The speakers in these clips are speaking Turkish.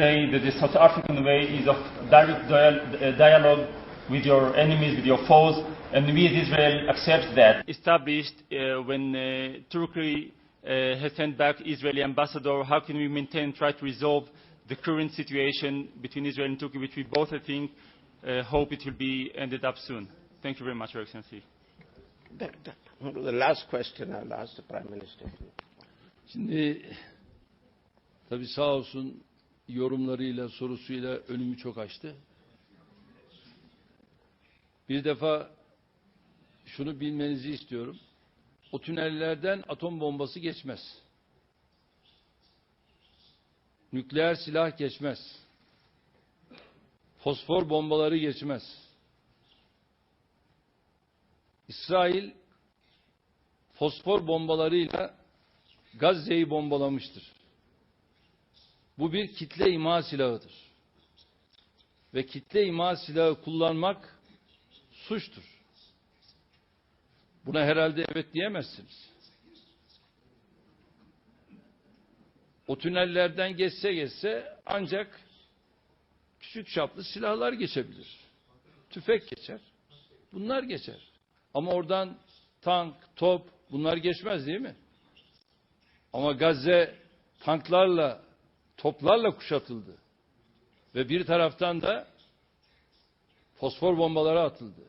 say that the South African way is of direct dialogue with your enemies, with your foes, and we as Israel accept that. Established uh, when uh, Turkey uh, has sent back Israeli ambassador, how can we maintain, try to resolve the current situation between Israel and Turkey, which we both, I think, uh, hope it will be ended up soon. Thank you very much, Your Excellency. That, that, the last question I'll ask the Prime Minister. Şimdi tabii sağ olsun yorumlarıyla, sorusuyla önümü çok açtı. Bir defa şunu bilmenizi istiyorum. O tünellerden atom bombası geçmez. Nükleer silah geçmez. Fosfor bombaları geçmez. İsrail fosfor bombalarıyla Gazze'yi bombalamıştır. Bu bir kitle imha silahıdır. Ve kitle imha silahı kullanmak suçtur. Buna herhalde evet diyemezsiniz. O tünellerden geçse geçse ancak küçük çaplı silahlar geçebilir. Tüfek geçer. Bunlar geçer. Ama oradan tank, top bunlar geçmez değil mi? Ama Gazze tanklarla, toplarla kuşatıldı. Ve bir taraftan da fosfor bombaları atıldı.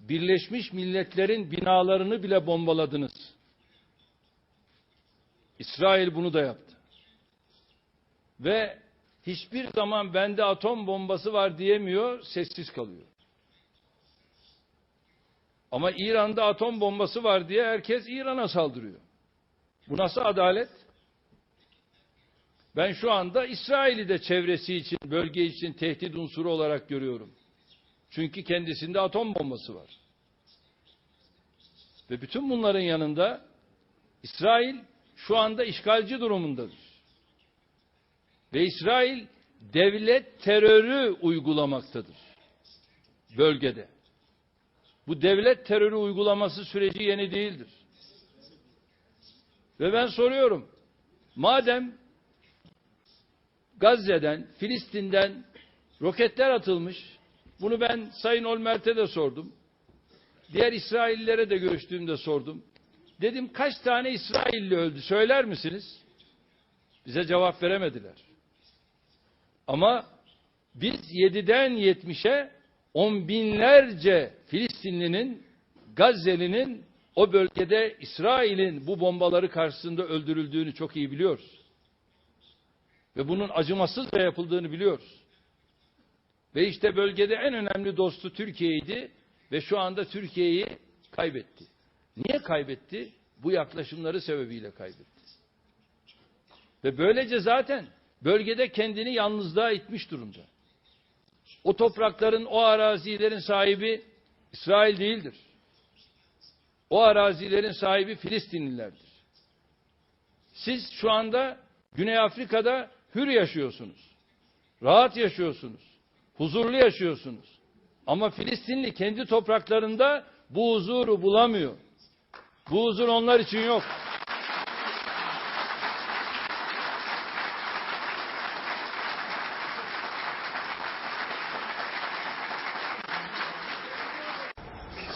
Birleşmiş Milletler'in binalarını bile bombaladınız. İsrail bunu da yaptı. Ve hiçbir zaman bende atom bombası var diyemiyor, sessiz kalıyor. Ama İran'da atom bombası var diye herkes İran'a saldırıyor. Bu nasıl adalet? Ben şu anda İsrail'i de çevresi için, bölge için tehdit unsuru olarak görüyorum. Çünkü kendisinde atom bombası var. Ve bütün bunların yanında İsrail şu anda işgalci durumundadır. Ve İsrail devlet terörü uygulamaktadır bölgede. Bu devlet terörü uygulaması süreci yeni değildir. Ve ben soruyorum, madem Gazze'den, Filistin'den roketler atılmış, bunu ben Sayın Olmert'e de sordum. Diğer İsraillilere de görüştüğümde sordum. Dedim kaç tane İsrailli öldü söyler misiniz? Bize cevap veremediler. Ama biz 7'den 70'e on binlerce Filistinlinin, Gazze'linin o bölgede İsrail'in bu bombaları karşısında öldürüldüğünü çok iyi biliyoruz. Ve bunun acımasızca yapıldığını biliyoruz. Ve işte bölgede en önemli dostu Türkiye'ydi ve şu anda Türkiye'yi kaybetti. Niye kaybetti? Bu yaklaşımları sebebiyle kaybetti. Ve böylece zaten bölgede kendini yalnızlığa itmiş durumda. O toprakların, o arazilerin sahibi İsrail değildir. O arazilerin sahibi Filistinlilerdir. Siz şu anda Güney Afrika'da hür yaşıyorsunuz. Rahat yaşıyorsunuz. Huzurlu yaşıyorsunuz. Ama Filistinli kendi topraklarında bu huzuru bulamıyor. Bu huzur onlar için yok.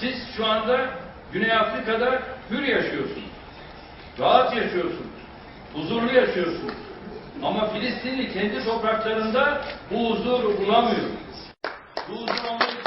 Siz şu anda Güney Afrika'da hür yaşıyorsunuz. Rahat yaşıyorsunuz. Huzurlu yaşıyorsunuz. Ama Filistinli kendi topraklarında bu huzuru bulamıyor. Bu huzur onlar için